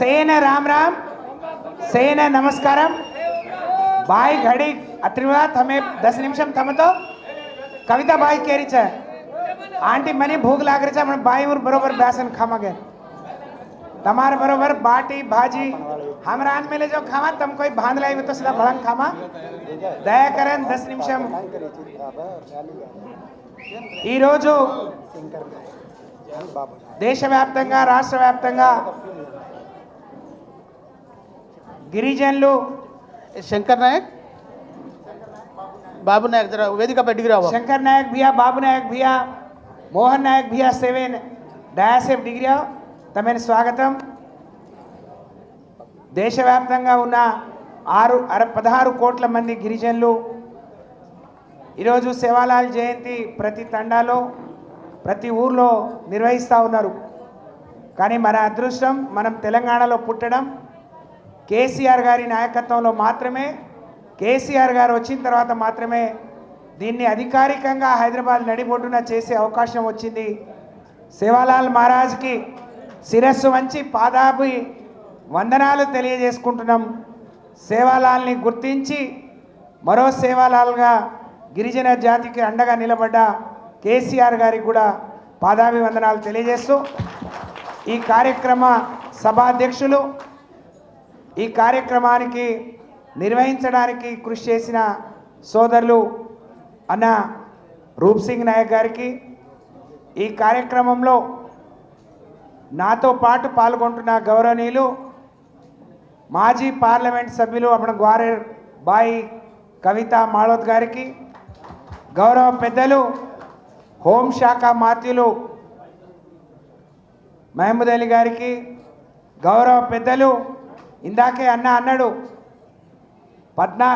सेन राम राम, सेन नमस्कार भाई घड़ी अत्रिवाद हमें दस निमिष तम तो। कविता भाई कह रही आंटी मने भूख लाग रही है भाई और बराबर बेसन खाम गए तमार बराबर बाटी, भाजी हमारा आज मेले जो खावा तम कोई भांद लाई तो सीधा भड़ंग खामा। दया करें दस निमिषम। ఈ రోజు దేశవ్యాప్తంగా రాష్ట్ర వ్యాప్తంగా గిరిజనులు శంకర్ నాయక్? బాబు నాయక్ వేదిక బయటికి రావు? శంకర్ నాయక్ భయ్యా బాబు నాయక్ భయ్యా మోహన్ నాయక్ భయ్యా సెవెన్ డయాసేఫ్ డిగ్రీ తమైన స్వాగతం. దేశవ్యాప్తంగా ఉన్న ఆరు అర పదహారు కోట్ల మంది గిరిజనులు ఈరోజు సేవాలాల్ జయంతి ప్రతి తండాలో ప్రతి ఊర్లో నిర్వహిస్తూ ఉన్నారు. కానీ మన అదృష్టం మనం తెలంగాణలో పుట్టడం కేసీఆర్ గారి నాయకత్వంలో మాత్రమే కేసీఆర్ గారు వచ్చిన తర్వాత మాత్రమే దీన్ని అధికారికంగా హైదరాబాద్ నడిబొడ్డున చేసే అవకాశం వచ్చింది. సేవాలాల్ మహారాజ్కి శిరస్సు వంచి పాదాభి వందనాలు తెలియజేసుకుంటున్నాం. సేవాలాల్ని గుర్తించి మరో సేవాలాల్గా గిరిజన జాతికి అండగా నిలబడ్డ కేసీఆర్ గారికి కూడా పాదాభివందనాలు తెలియజేస్తూ ఈ కార్యక్రమ సభాధ్యక్షులు ఈ కార్యక్రమానికి నిర్వహించడానికి కృషి చేసిన సోదరులు అన్న రూప్ సింగ్ నాయక్ గారికి ఈ కార్యక్రమంలో నాతో పాటు పాల్గొంటున్న గౌరవనీయులు మాజీ పార్లమెంట్ సభ్యులు అప్పుడు గ్వారెర్ బాయి కవిత మాళోత్ గారికి గౌరవ పెద్దలు హోంశాఖ మాత్యులు మహమూద్ అలీ గారికి గౌరవ పెద్దలు ఇందాకే అన్న అన్నాడు పద్నా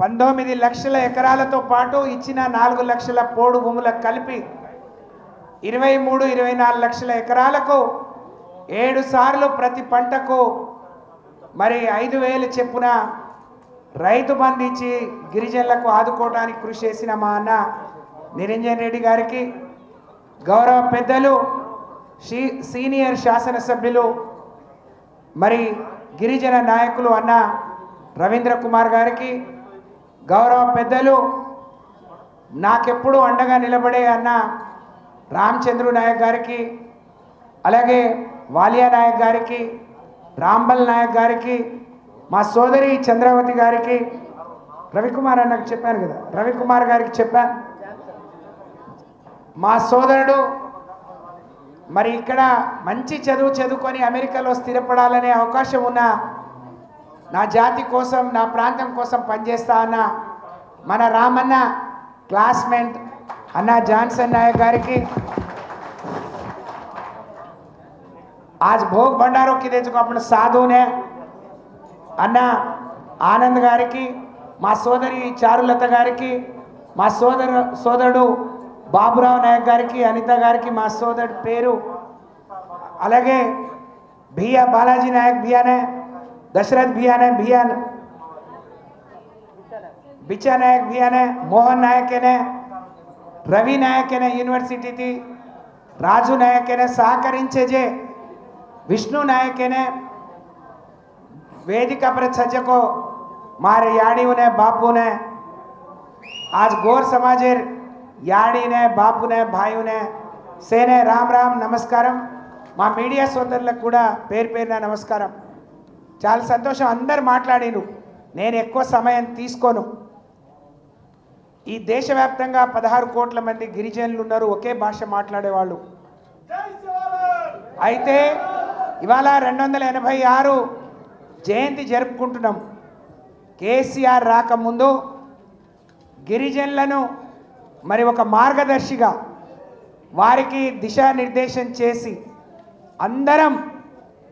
పంతొమ్మిది లక్షల ఎకరాలతో పాటు ఇచ్చిన నాలుగు లక్షల పోడు భూములకు కలిపి ఇరవై మూడు ఇరవై నాలుగు లక్షల ఎకరాలకు ఏడు సార్లు ప్రతి పంటకు మరి ఐదు వేలు చెప్పున రైతు బంధించి గిరిజనులకు ఆదుకోవడానికి కృషి చేసిన మా అన్న నిరంజన్ రెడ్డి గారికి గౌరవ పెద్దలు సీనియర్ శాసనసభ్యులు మరి గిరిజన నాయకులు అన్న రవీంద్ర కుమార్ గారికి గౌరవ పెద్దలు నాకెప్పుడు అండగా నిలబడే అన్న రామచంద్రు నాయక్ గారికి అలాగే వాలియా నాయక్ గారికి రాంబల్ నాయక్ గారికి మా సోదరి చంద్రవతి గారికి రవికుమార్ అన్నకు చెప్పాను కదా రవికుమార్ గారికి చెప్పాను మా సోదరుడు మరి ఇక్కడ మంచి చదువు చదువుకొని అమెరికాలో స్థిరపడాలనే అవకాశం ఉన్న నా జాతి కోసం నా ప్రాంతం కోసం పనిచేస్తా అన్న మన రామన్న క్లాస్మేట్ అన్న జాన్సన్ నాయక్ గారికి आज भोग भंडारों की తెచ్చుకో అప్పుడు సాధువునే అన్న ఆనంద్ గారికి మా సోదరి చారులత గారికి మా సోదరు సోదరుడు బాబురావు నాయక్ గారికి అనిత గారికి మా సోదరుడు పేరు అలాగే భియా బాలాజీ నాయక్ భియానే దశరథ్ భియానే భియాన్ బిచ్చా నాయక్ భియానే మోహన్ నాయకేనే రవి నాయకేనే యూనివర్సిటీకి రాజు నాయకేనే సహకరించే जे विष्णु नायक ने वेदिका पर छज्ज को मारे याड़ियों ने बापू ने యాడీనే బాపునే భాయునే సేనే రామ్ రామ్ నమస్కారం. మా మీడియా సోదరులకు కూడా పేరు పేరున నమస్కారం. చాలా సంతోషం. అందరు మాట్లాడిను నేను ఎక్కువ సమయం తీసుకోను. ఈ దేశవ్యాప్తంగా పదహారు కోట్ల మంది గిరిజనులు ఉన్నారు. ఒకే భాష మాట్లాడేవాళ్ళు. అయితే ఇవాళ రెండు వందల ఎనభై ఆరు జయంతి జరుపుకుంటున్నాం. కేసీఆర్ రాకముందు గిరిజనులను మరి ఒక మార్గదర్శిగా వారికి దిశానిర్దేశం చేసి అందరం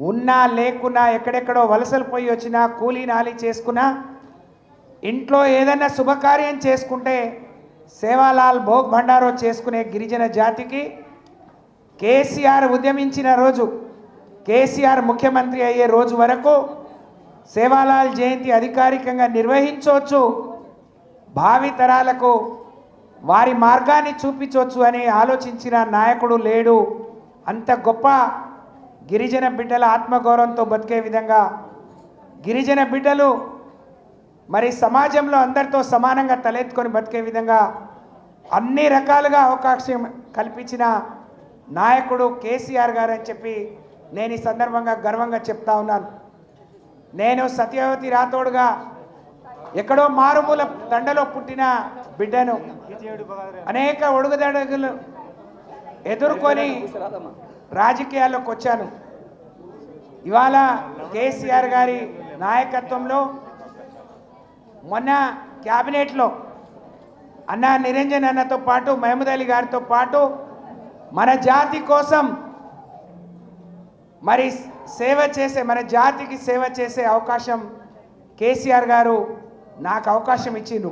ఉన్నా లేకున్నా ఎక్కడెక్కడో వలసలు పోయి వచ్చినా కూలీ నాలి చేసుకున్నా ఇంట్లో ఏదైనా శుభకార్యం చేసుకుంటే సేవాలాల్ భోగ్ భండారో చేసుకునే గిరిజన జాతికి కేసీఆర్ ఉద్యమించిన రోజు కేసీఆర్ ముఖ్యమంత్రి అయ్యే రోజు వరకు సేవాలాల్ జయంతి అధికారికంగా నిర్వహించవచ్చు. భావితరాలకు వారి మార్గాన్ని చూపించవచ్చు అని ఆలోచించిన నాయకుడు లేడు. అంత గొప్ప గిరిజన బిడ్డల ఆత్మగౌరవంతో బతికే విధంగా గిరిజన బిడ్డలు మరి సమాజంలో అందరితో సమానంగా తలెత్తుకొని బతికే విధంగా అన్ని రకాలుగా అవకాశం కల్పించిన నాయకుడు కేసీఆర్ గారు అని చెప్పి నేను ఈ సందర్భంగా గర్వంగా చెప్తా ఉన్నాను. నేను సత్యవతి రాథోడ్గా ఎక్కడో మారుమూల తండలో పుట్టిన బిడ్డను అనేక ఒడుగుదడుగులు ఎదుర్కొని రాజకీయాల్లోకి వచ్చాను. ఇవాళ కేసీఆర్ గారి నాయకత్వంలో మొన్న క్యాబినెట్లో అన్న నిరంజన్ అన్నతో పాటు మహమూద్ అలీ గారితో పాటు మన జాతి కోసం మరి సేవ చేసే మన జాతికి సేవ చేసే అవకాశం కేసీఆర్ గారు నాకు అవకాశం ఇచ్చిండు.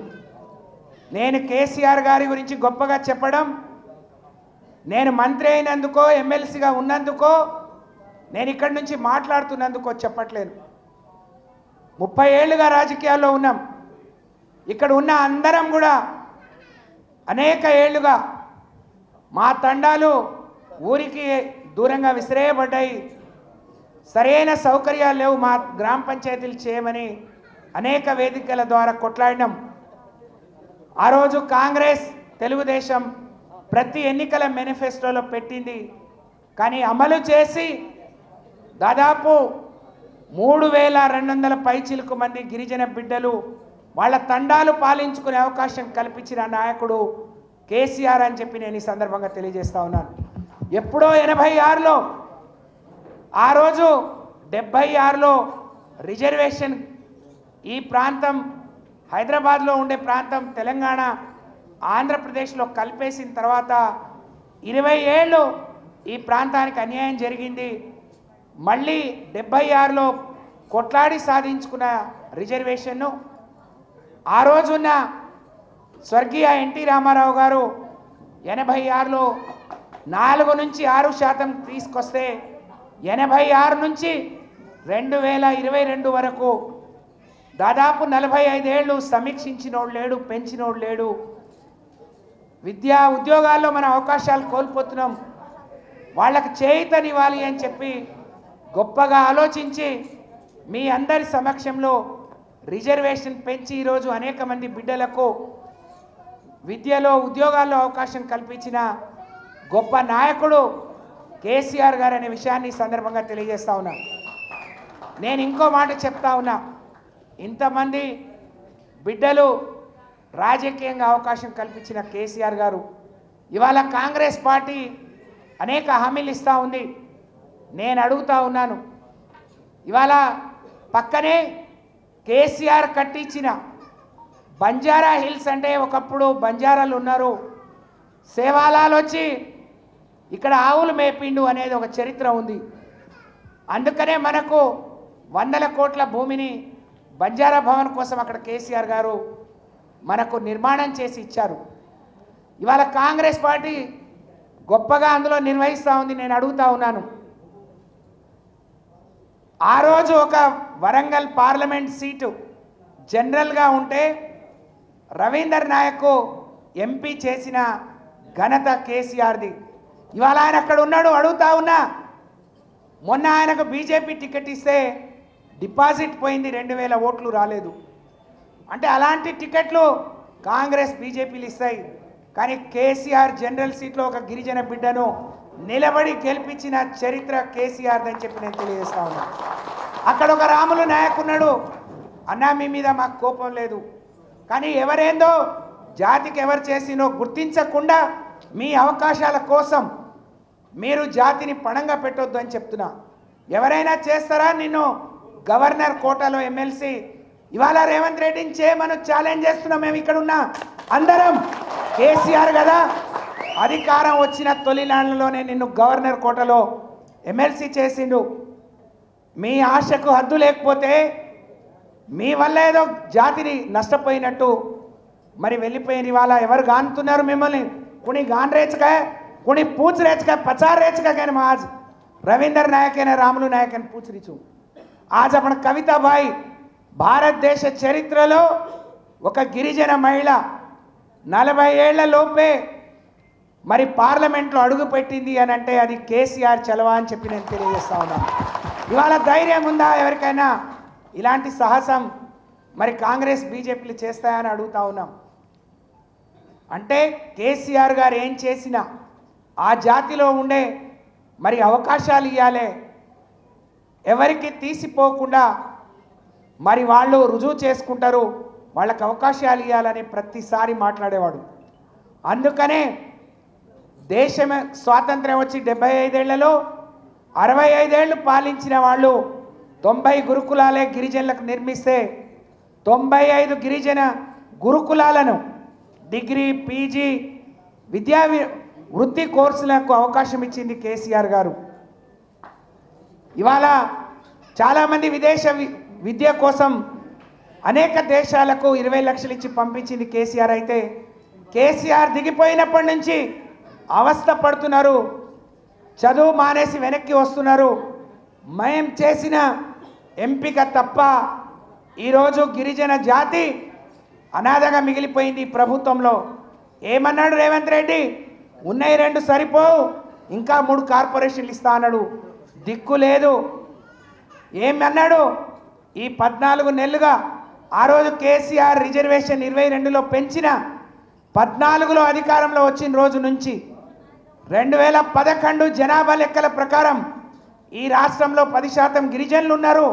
నేను కేసీఆర్ గారి గురించి గొప్పగా చెప్పడం నేను మంత్రి అయినందుకో ఎమ్మెల్సీగా ఉన్నందుకో నేను ఇక్కడి నుంచి మాట్లాడుతున్నందుకో చెప్పట్లేదు. ముప్పై ఏళ్ళుగా రాజకీయాల్లో ఉన్నాం. ఇక్కడ ఉన్న అందరం కూడా అనేక ఏళ్ళుగా మా తండాలు ఊరికి దూరంగా విసిరేయబడ్డాయి. సరైన సౌకర్యాలు లేవు మా గ్రామ పంచాయతీలు చేయమని అనేక వేదికల ద్వారా కొట్లాడినాం. ఆ రోజు కాంగ్రెస్ తెలుగుదేశం ప్రతి ఎన్నికల మేనిఫెస్టోలో పెట్టింది. కానీ అమలు చేసి దాదాపు మూడు వేల రెండు వందల పైచిలకు మంది గిరిజన బిడ్డలు వాళ్ళ తండాలు పాలించుకునే అవకాశం కల్పించిన నాయకుడు కేసీఆర్ అని చెప్పి నేను ఈ సందర్భంగా తెలియజేస్తా ఉన్నాను. ఎప్పుడో ఎనభై ఆరులో ఆ రోజు డెబ్భై ఆరులో రిజర్వేషన్ ఈ ప్రాంతం హైదరాబాద్లో ఉండే ప్రాంతం తెలంగాణ ఆంధ్రప్రదేశ్లో కలిపేసిన తర్వాత ఇరవై ఏళ్ళు ఈ ప్రాంతానికి అన్యాయం జరిగింది. మళ్ళీ డెబ్బై ఆరులో కొట్లాడి సాధించుకున్న రిజర్వేషన్ను ఆ రోజున్న స్వర్గీయ ఎన్టీ రామారావు గారు ఎనభై ఆరులో నాలుగు నుంచి ఆరు శాతం తీసుకొస్తే ఎనభై ఆరు నుంచి రెండు వేల ఇరవై రెండు వరకు దాదాపు నలభై ఐదేళ్ళు సమీక్షించినోడు లేడు పెంచినోడు లేడు. విద్యా ఉద్యోగాల్లో మన అవకాశాలు కోల్పోతున్నాం. వాళ్ళకి చేయితనివ్వాలి అని చెప్పి గొప్పగా ఆలోచించి మీ అందరి సమక్షంలో రిజర్వేషన్ పెంచి ఈరోజు అనేక మంది బిడ్డలకు విద్యలో ఉద్యోగాల్లో అవకాశం కల్పించిన గొప్ప నాయకుడు కేసీఆర్ గారు అనే విషయాన్ని సందర్భంగా తెలియజేస్తా ఉన్నా. నేను ఇంకో మాట చెప్తా ఉన్నా. ఇంతమంది బిడ్డలు రాజకీయంగా అవకాశం కల్పించిన కేసీఆర్ గారు ఇవాళ కాంగ్రెస్ పార్టీ అనేక హామీలు ఇస్తూ ఉంది. నేను అడుగుతా ఉన్నాను ఇవాళ పక్కనే కేసీఆర్ కట్టించిన బంజారా హిల్స్ అంటే ఒకప్పుడు బంజారాలు ఉన్నారు. సేవాలాలు వచ్చి ఇక్కడ ఆవులు మేపిండు అనేది ఒక చరిత్ర ఉంది. అందుకనే మనకు వందల కోట్ల భూమిని బంజారా భవన్ కోసం అక్కడ కేసీఆర్ గారు మనకు నిర్మాణం చేసి ఇచ్చారు. ఇవాళ కాంగ్రెస్ పార్టీ గొప్పగా అందులో నిర్వహిస్తూ ఉంది నేను అడుగుతా ఉన్నాను. ఆ రోజు ఒక వరంగల్ పార్లమెంట్ సీటు జనరల్గా ఉంటే రవీందర్ నాయక్ ఎంపీ చేసిన ఘనత కేసీఆర్ది. ఇవాళ ఆయన అక్కడ ఉన్నాడు అడుగుతా ఉన్నా. మొన్న ఆయనకు బీజేపీ టికెట్ ఇస్తే డిపాజిట్ పోయింది రెండు వేల ఓట్లు రాలేదు. అంటే అలాంటి టికెట్లు కాంగ్రెస్ బీజేపీలు ఇస్తాయి. కానీ కేసీఆర్ జనరల్ సీట్లో ఒక గిరిజన బిడ్డను నిలబడి గెలిపించిన చరిత్ర కేసీఆర్ అని చెప్పి నేను తెలియజేస్తా ఉన్నా. అక్కడ ఒక రాములు నాయకున్నాడు. అన్నా మీ మీద మాకు కోపం లేదు. కానీ ఎవరేందో జాతికి ఎవరు చేసినో గుర్తించకుండా మీ అవకాశాల కోసం మీరు జాతిని పణంగా పెట్టొద్దు అని చెప్తున్నా. ఎవరైనా చేస్తారా నిన్ను? గవర్నర్ కోటలో ఎమ్మెల్సీ ఇవాళ రేవంత్ రెడ్డిని చేయమని ఛాలెంజ్ చేస్తున్నాం. మేము ఇక్కడ ఉన్న. అందరం కేసీఆర్ కదా. అధికారం వచ్చిన తొలినాళ్ళలోనే నిన్ను గవర్నర్ కోటలో ఎమ్మెల్సీ చేసిండు. మీ ఆశకు హద్దు లేకపోతే మీ వల్ల ఏదో జాతిని నష్టపోయినట్టు. మరి వెళ్ళిపోయిన ఇవాళ ఎవరు గాంతున్నారు మిమ్మల్ని? కుని గాన్ రేచక కుని పూచ్ రేచక పచార్ రేచక కానీ మాజ్ రవీందర్ నాయక్ రాములు నాయక్ పూచరిచు આજ మన కవితాబాయ్ భారతదేశ చరిత్రలో ఒక గిరిజన మహిళ నలభై ఏళ్ళలోపే మరి పార్లమెంట్లో అడుగుపెట్టింది అని అంటే అది కేసీఆర్ చలవ అని చెప్పి నేను తెలియజేస్తా ఉన్నాను ఇవాళ ధైర్యం ఉందా ఎవరికైనా? ఇలాంటి సాహసం మరి కాంగ్రెస్ బీజేపీలు చేస్తాయని అడుగుతా ఉన్నాం. అంటే కేసీఆర్ గారు ఏం చేసినా ఆ జాతిలో ఉండే మరి అవకాశాలు ఇవ్వాలి ఎవరికి తీసిపోకుండా మరి వాళ్ళు రుజువు చేసుకుంటారు వాళ్ళకి అవకాశాలు ఇవ్వాలని ప్రతిసారి మాట్లాడేవాడు. అందుకనే దేశం స్వాతంత్ర్యం వచ్చి డెబ్బై ఐదేళ్ళలో అరవై ఐదేళ్ళు పాలించిన వాళ్ళు తొంభై గురుకులాలే గిరిజనులకు నిర్మిస్తే తొంభై ఐదు గిరిజన గురుకులాలను డిగ్రీ పీజీ విద్యా వృత్తి కోర్సులకు అవకాశం ఇచ్చింది కేసీఆర్ గారు. ఇవాళ చాలామంది విదేశ వి- విద్య కోసం అనేక దేశాలకు ఇరవై లక్షలు ఇచ్చి పంపించింది కేసీఆర్. అయితే కేసీఆర్ దిగిపోయినప్పటి నుంచి అవస్థ పడుతున్నారు. చదువు మానేసి వెనక్కి వస్తున్నారు. మేం చేసిన ఎంపిక తప్ప ఈరోజు గిరిజన జాతి అనాథగా మిగిలిపోయింది ప్రభుత్వంలో. ఏమన్నాడు రేవంత్ రెడ్డి? ఉన్నాయి రెండు సరిపోవు ఇంకా మూడు కార్పొరేషన్లు ఇస్తా అన్నాడు. దిక్కు లేదు. ఏమన్నాడు? ఈ పద్నాలుగు నెలలుగా ఆ రోజు కేసీఆర్ రిజర్వేషన్ ఇరవై రెండులో పెంచిన పద్నాలుగులో అధికారంలో వచ్చిన రోజు నుంచి రెండు వేల పదకొండు జనాభా లెక్కల ప్రకారం ఈ రాష్ట్రంలో పది శాతం గిరిజనులు ఉన్నారు.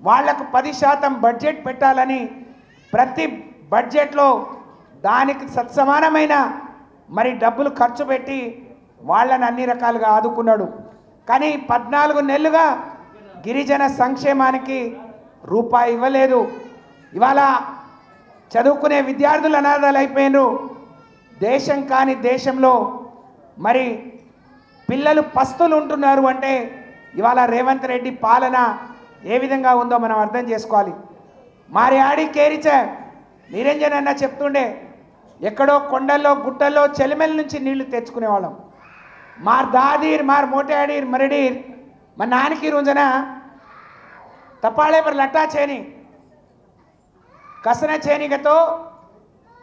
వాళ్ళకు పది శాతం బడ్జెట్ పెట్టాలని ప్రతి బడ్జెట్లో దానికి సత్సమానమైన మరి డబ్బులు ఖర్చు పెట్టి వాళ్ళని అన్ని రకాలుగా ఆదుకున్నాడు. కానీ పద్నాలుగు నెలలుగా గిరిజన సంక్షేమానికి రూపాయి ఇవ్వలేదు. ఇవాళ చదువుకునే విద్యార్థులు అనాథాలు అయిపోయినారు దేశం కాని దేశంలో మరి పిల్లలు పస్తులు ఉంటున్నారు అంటే ఇవాళ రేవంత్ రెడ్డి పాలన ఏ విధంగా ఉందో మనం అర్థం చేసుకోవాలి. మారి ఆడి కేరిచే నిరంజన్ అన్న చెప్తుండే ఎక్కడో కొండల్లో గుట్టల్లో చెలిమెల నుంచి నీళ్ళు తెచ్చుకునేవాళ్ళం. मार दादीर, मार मोटे ಆಡೀರ್ मरडीर ಮ नान की रुंजना तपाले पर ಲಟ್ಟಾ छेनी. कसने छेनी के तो?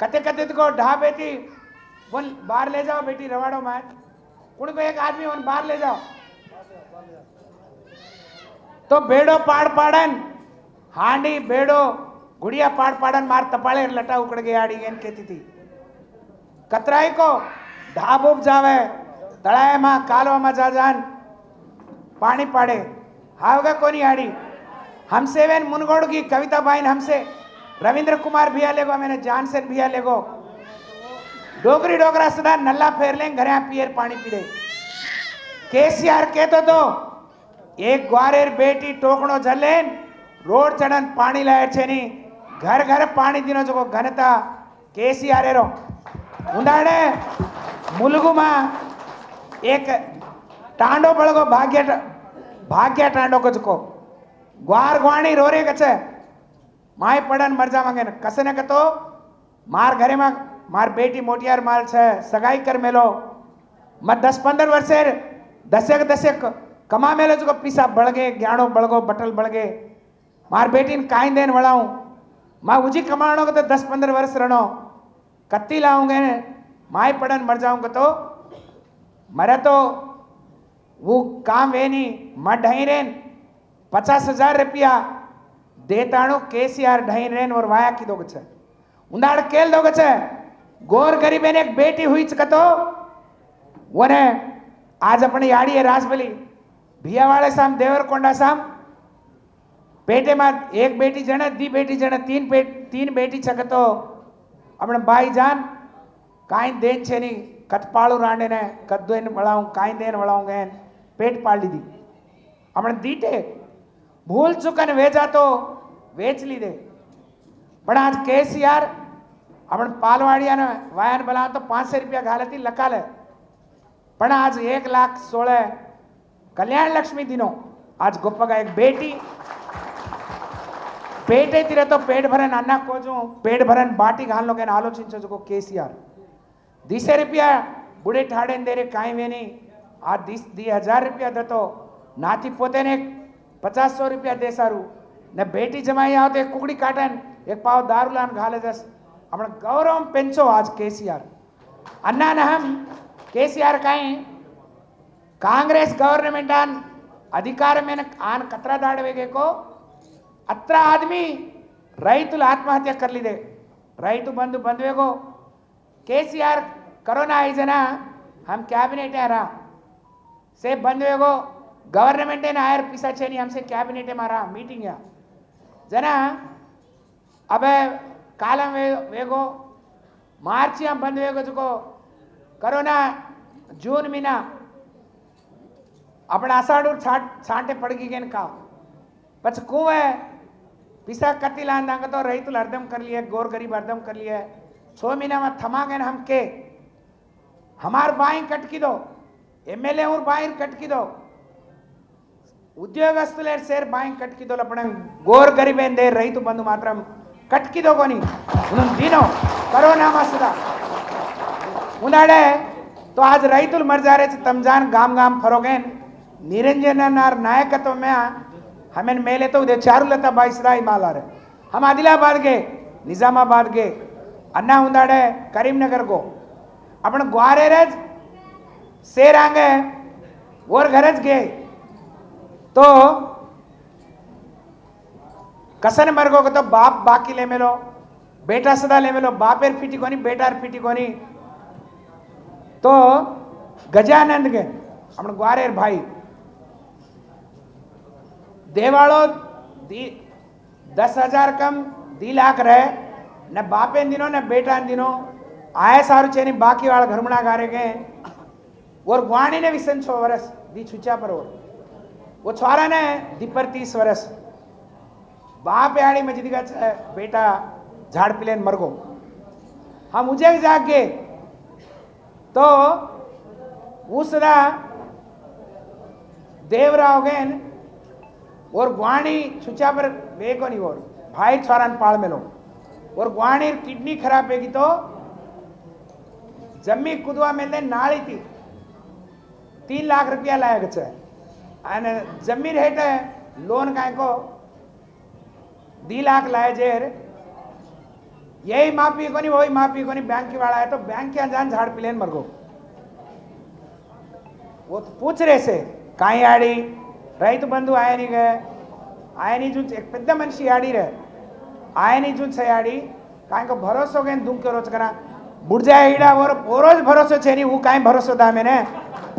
कते कते को ढाबे थी बोल बाहर ले जाओ बेटी, रवाड़ो मार. मैच उनको एक आदमी उन बाहर ले जाओ? तो बेड़ो पाड़ पाड़न. हांडी, बेड़ो, गुड़िया पाड़ पाड़न, मार तपाड़े लटा उकड़ गया, आड़ी गेन कहती थी. कतराई को ढाब जावे. मा जा जान पाणी पाडे हावगा कोणी आडी हमसे वेन मुनगोड़ की कविता बाइन हमसे रविंद्र कुमार भैया लेगो मैंने जानसन भैया लेगो डोगरी डोगरा सदा नल्ला फेर लें घरे पियर पानी पीड़े केसीआर कहतो तो एक ग्वारेर बेटी टोकणो जलेन रोड चढ़न पानी लायर छेनी घर घर पानी दिनो जो घनता केसीआर एरो उंडाड़े मुलुगुमा एक टांडो बळगो, भाग्य भाग्य टांडो कचको ग्वार ग्वाणी रोरे कचे माय पड़न मर जावांगे न कसे न कतो? मार घरे में मार बेटी मोटियार माल छे, सगाई कर मेलो। मैं दस पंद्रह वर्षे दसेक दसेक कमा मेलो जो पीसा बळगे, ग्याणो बळगो, बटल बळगे। मार बेटीन काई देन वळाऊं। माँ उजी कमाणो को तो दस पंद्रह वर्ष रणो। कत्ती लाऊँगे माय पड़न मर जाऊँगा तो મારે તો હું કામ એની મઢાઈ રેન પચાસ હજાર રૂપિયા દેતાણો કેસીઆર ઢાઈ રેન ઓર વાયા કીધો છે. ઉંદાડ કેલ દો છે. ગોર ગરીબ એને એક બેટી હુઈ ચકતો ઓને આજ આપણે યાડીએ રાસબલી ભિયાવાળે સામ, દેવરકોંડા સામ, પેટેમાં એક બેટી જણે, દી બેટી જણે, તીન પેટ તીન બેટી છકતો આપણે ભાઈ જાન કાંઈ દેન છે નહીં. ಕತ್ಪಾಳು ರಾಣಿನೇ ಕದ್ದು ಏನು ಬಳಾವು ಕಾಯಿಂದ ಏನು ಬಳಾವಂಗ ಏನು पेट पाल ली लीधी हमने दीटे भूल चुका ने भेजा तो वेच लीधे बड़ा आज केस यार केसीआर आपण पालवाडियानं वायन बला तो पाँच सौ रुपया घाल ती लकाल है बड़ा आज एक लाख सोलह कल्याण लक्ष्मी दिनों आज गोप्प का एक बेटी पेटे तिरे तो पेट भरन अन्ना कोजू पेट भरन बाटी घाल लोगेन आलोचिंचो जो केसीआर दीसे रुपया, बुढ़े ठाड़े ने दे कहीं भी नहीं आ दीस, दी हज़ार रुपया दे तो नाती पोते ने पचास सौ रुपया दे सारू ने बेटी जमाई आओ तो कुकड़ी काटन, एक पाव दारू लान घाले दस। अपना गौरव पेंचो आज केसीआर। अन्ना न हम केसीआर कहीं कांग्रेस गवर्नमेंट आन अधिकार में आन कतरा दाड़ वेगे को। अत्र आदमी रईत आत्महत्या कर ली दे। रईत बंधु बंदवे को। केसीआर करोना आई ಐದನ हम कैबिनेट है रहा से बंद हुए गवर्नमेंट ने आयर पिसा छे नहीं, हमसे कैबिनेट है मारा मीटिंग है। जना अब कालम वे वेगो मार्च हम बंद वेगो चुको करोना, जून महीना, अपना आषाढ़ छाट छाटे पड़ गई गए का पच कुव पिसा कति लान दांग तो रही तो अर्धम कर लिए, गोर गरीब अर्धम कर लिए। छो महीना में थमा गए हम के। ಹಮಾರ್ ಬಾಯಿ ಕಟ್ಕಿದೋ ಎಮ್ ಎಲ್ ಎ ಅವ್ರ ಬಾಯಿನ ಕಟ್ಕಿದೋ ಉದ್ಯೋಗಸ್ಥಲೇ ಸೇರಿ ಬಾಯಿ ಕಟ್ಕಿದೋಲ್ಲ ಪಣ ಗೋರ್ ಗರಿಬೆಂದೆ ರೈತು ಬಂದು ಮಾತ್ರ ಕಟ್ಕಿದೋಗೋನಿ ಒಂದೊಂದು ದಿನೋ ಕರೋನಾ उन्हाड़े तो आज रईतुल मरजारे तमजान गाम गाम फरोगे, निरंजन नार नायकत्व में हमें मेले तो उधर चारू लता बाईसरा हम आदिलाबाद गए निज़ामाबाद गए अन्ना उन्दाड़े करीमनगर गो। आपण ग्वारे रज सेरांगे और घरज गे तो कसन मरगो तो बाप बाकी ले मेलो बेटा सदा ले मेलो बापेर फिटी कोनी बेटार फिटी कोनी तो गजानंद के આપણે ગ્વારેર ભાઈ દેવાળો દી દસ હજાર કમ દી લાખ રહે ને બાપે દિનો ને બેટા દિનો આય સારું છે ની બાકી વાળા ઘરમણા ગારે કે ઓર ગ્વાણી ને વિસન છો વરસ દી છુચા પર ઓર वो छोरा ने दीपर तीस वर्ष बाप यानी मजदी का छ- बेटा झाड़ पिलेन मर गो हम मुझे जाग गए तो उसरा देवराव गैन और ग्वाणी छुचा पर बेको नहीं और भाई छोरान पाल में लो और ग्वाणी किडनी खराब होगी तो જમી कुदवा મેં નાળીથી तीन लाख रुपया लायक है અને જમીન હેઠે લોન કાંઈકો દી લાખ લાય यही माफ़ी को नहीं वही माफ़ी को नहीं बैंक वाला है तो बैंक के अनजान झाड़ पिलेन मर गो वो तो पूछ रहे से कहीं आड़ी रही तो बंधु आए नहीं गए आए नहीं जूझ एक पेद्द मनिषि आड़ी रहे आए नहीं जूझ से कहीं को भरोसा हो गए दुम के रोज करा બુડજા હીડા વર પોરો જ ભરોસો છે ની હું કાંઈ ભરોસો દામે ને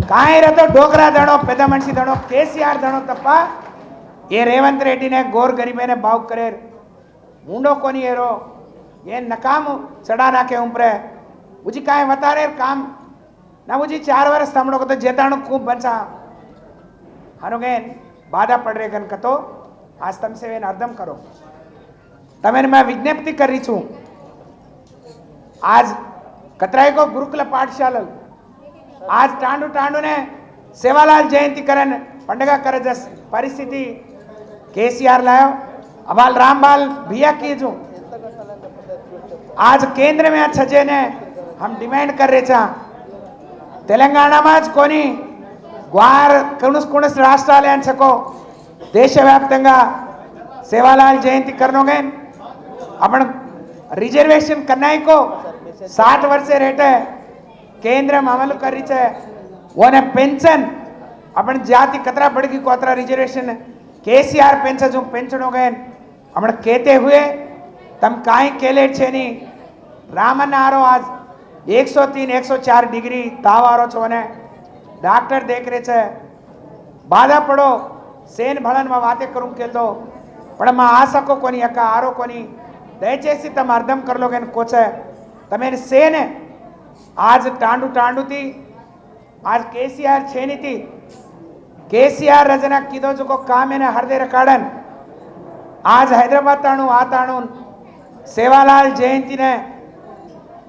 કાંઈ રતો ઢોકરા દણો પેદામણસી દણો કેસીઆર દણો તપ્પા. એ રેવંત રેડ્ડીને ગોર ગરીબેને ભાવ કરે. ઊંડો કોની એરો? એ નકામ ચડા નાખે ઉંપરે. ઉજી કાંઈ વતારે કામ? ના ઉજી ચાર વર્ષ તમડો કતો જેતાણું ખૂબ બચા હનુગેન બાધા પડરે ગન કતો આજ તમ સેવેન અર્ધમ કરો. તમે મેં વિજ્ઞપ્તિ કરી છું. આજ कतराई को गुरुकुल पाठशाल। आज टाणु टाणु ने सेवालाल जयंती करण, पंडगा कर जस परिस्थिति केसीआर लायो। अबाल रामबाल भैया की जो। आज केंद्र में अच्छा छजे ने हम डिमांड कर रहे छा तेलंगाना में कोनी ग्वार कुणस कुणस राष्ट्रालयान छको దేశవ్యాప్తంగా సేవాలాల్ జయంతి కర్నోగైన్ అప్పుడు రిజర్వేషన్ को સાઠ વર્ષે રેટે కేంద్రం అమలు కరిచే ఓన పెన్షన్ అప్పుడు జాతి కతరా బడికి కోతరా రిజర్వేషన్ కేసీఆర్ పెంచ జు పెంచడం గయన్ అప్పుడు కేతే హుయే తమ్ కాయి కేలేట్ చేని రామన్ ఆరో ఆజ్ एक सौ तीन एक सौ चार डिग्री ताव आरो छोने डॉक्टर देख रहे छे बाधा पड़ो સેન ભળનમાં વાતે કરું કેલતો પણ માં આ શકો કોની અકા આરો કોની દયચેસી તમે અર્ધમ કરલો કે કોચે તમે సేనే આજ ટાંડુ ટાંડુથી આજ કેસીઆર છેનીથી કેસીઆર રજના કીધો જો કો કામ એને હરદે રકાડન આજ હૈદરાબાદ તાણું આ તાણું સેવાલાલ જયંતીને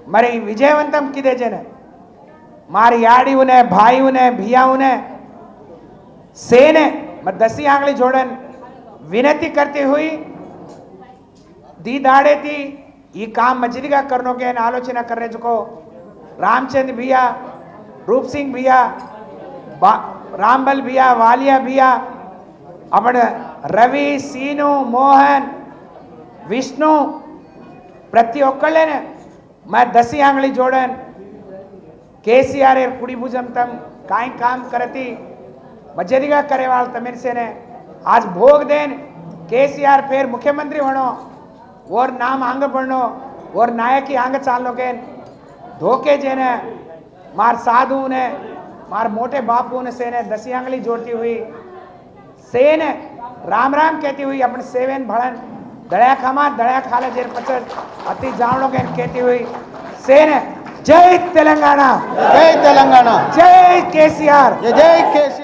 મારી વિજયવંતમ કીધે છે ને મારી યાડીઓને ભાઈઓને ભિયાઓને सेने मैं दसी आंगली जोड़न विनती करती हुई दी दाड़े थी ये काम मजरिगा करनो के आलोचना कर रहे को रामचंद्र भैया रूप सिंह भैया बा- रामबल भैया वालिया भैया अपन रवि सीनु मोहन विष्णु प्रति ఒక్కళ్ళేనే मैं दसी आंगली जोड़न केसीआर ए कुड़ी भुजम तम काई काम करती मजेदिगा करे वाल तमिल से ने आज भोग देन केसीआर फिर मुख्यमंत्री बनो और नाम आंग पढ़नो और नायक ही आंग चाल लो के धोखे जेने मार साधु ने मार मोटे बापू ने सेने दसी आंगली जोड़ती हुई। सेने राम राम कहती हुई अपने सेवन भड़न दड़ा खामा दड़ा खाले जेर पचर अति जानो के कहती हुई। सेने जय तेलंगाना। जय तेलंगाना। जय केसीआर। जय केसीआर।